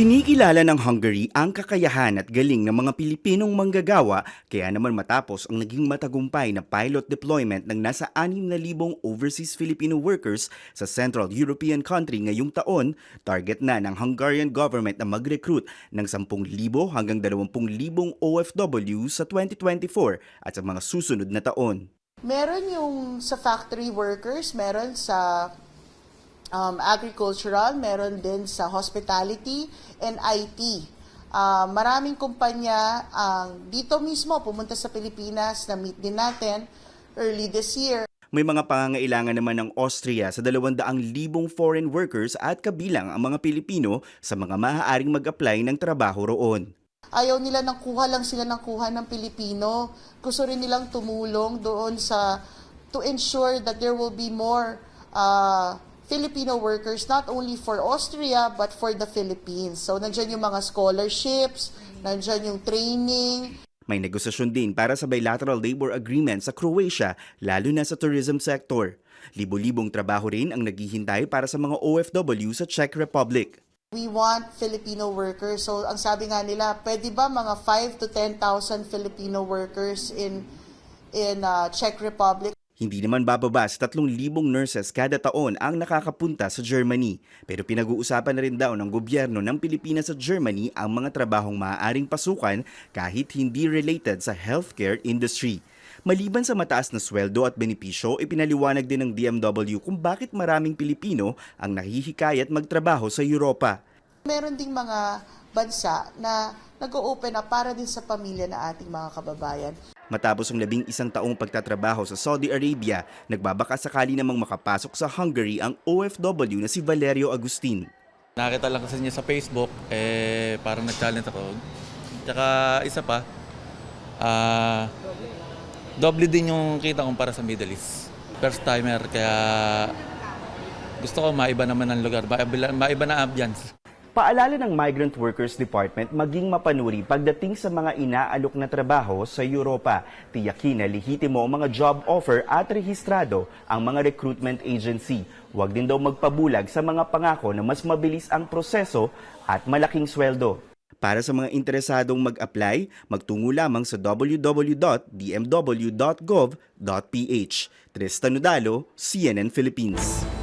Kinikilala ng Hungary ang kakayahan at galing ng mga Pilipinong manggagawa kaya naman matapos ang naging matagumpay na pilot deployment ng nasa 6,000 overseas Filipino workers sa Central European country ngayong taon, target na ng Hungarian government na mag-recruit ng 10,000 hanggang 20,000 OFW sa 2024 at sa mga susunod na taon. Meron yung sa factory workers, meron sa um, agricultural, meron din sa hospitality and IT. Ah, maraming kumpanya ang dito mismo pumunta sa Pilipinas na meet din natin early this year. May mga pangangailangan naman ng Austria sa 200,000 foreign workers at kabilang ang mga Pilipino sa mga maaaring mag-apply ng trabaho roon. Ayaw nila ng kuha lang sila ng kuha ng Pilipino. Gusto rin nilang tumulong doon sa to ensure that there will be more uh, Filipino workers not only for Austria but for the Philippines. So nandiyan yung mga scholarships, nandiyan yung training, May negosasyon din para sa bilateral labor agreement sa Croatia, lalo na sa tourism sector. Libo-libong trabaho rin ang naghihintay para sa mga OFW sa Czech Republic. We want Filipino workers. So ang sabi nga nila, pwede ba mga 5 to 10,000 Filipino workers in in uh, Czech Republic? Hindi naman bababa sa 3,000 nurses kada taon ang nakakapunta sa Germany. Pero pinag-uusapan na rin daw ng gobyerno ng Pilipinas sa Germany ang mga trabahong maaaring pasukan kahit hindi related sa healthcare industry. Maliban sa mataas na sweldo at benepisyo, ipinaliwanag din ng DMW kung bakit maraming Pilipino ang nahihikayat magtrabaho sa Europa. Meron ding mga bansa na nag-open up para din sa pamilya na ating mga kababayan. Matapos ang labing isang taong pagtatrabaho sa Saudi Arabia, nagbabaka sakali namang makapasok sa Hungary ang OFW na si Valerio Agustin. Nakita lang kasi niya sa Facebook, eh, parang nag-challenge ako. Tsaka isa pa, ah, doble din yung kita ko para sa Middle East. First timer, kaya gusto ko maiba naman ang lugar, maiba, na ambience. Paalala ng Migrant Workers Department maging mapanuri pagdating sa mga inaalok na trabaho sa Europa. Tiyakin na lihitimo ang mga job offer at rehistrado ang mga recruitment agency. Huwag din daw magpabulag sa mga pangako na mas mabilis ang proseso at malaking sweldo. Para sa mga interesadong mag-apply, magtungo lamang sa www.dmw.gov.ph. Tristan Nudalo, CNN Philippines.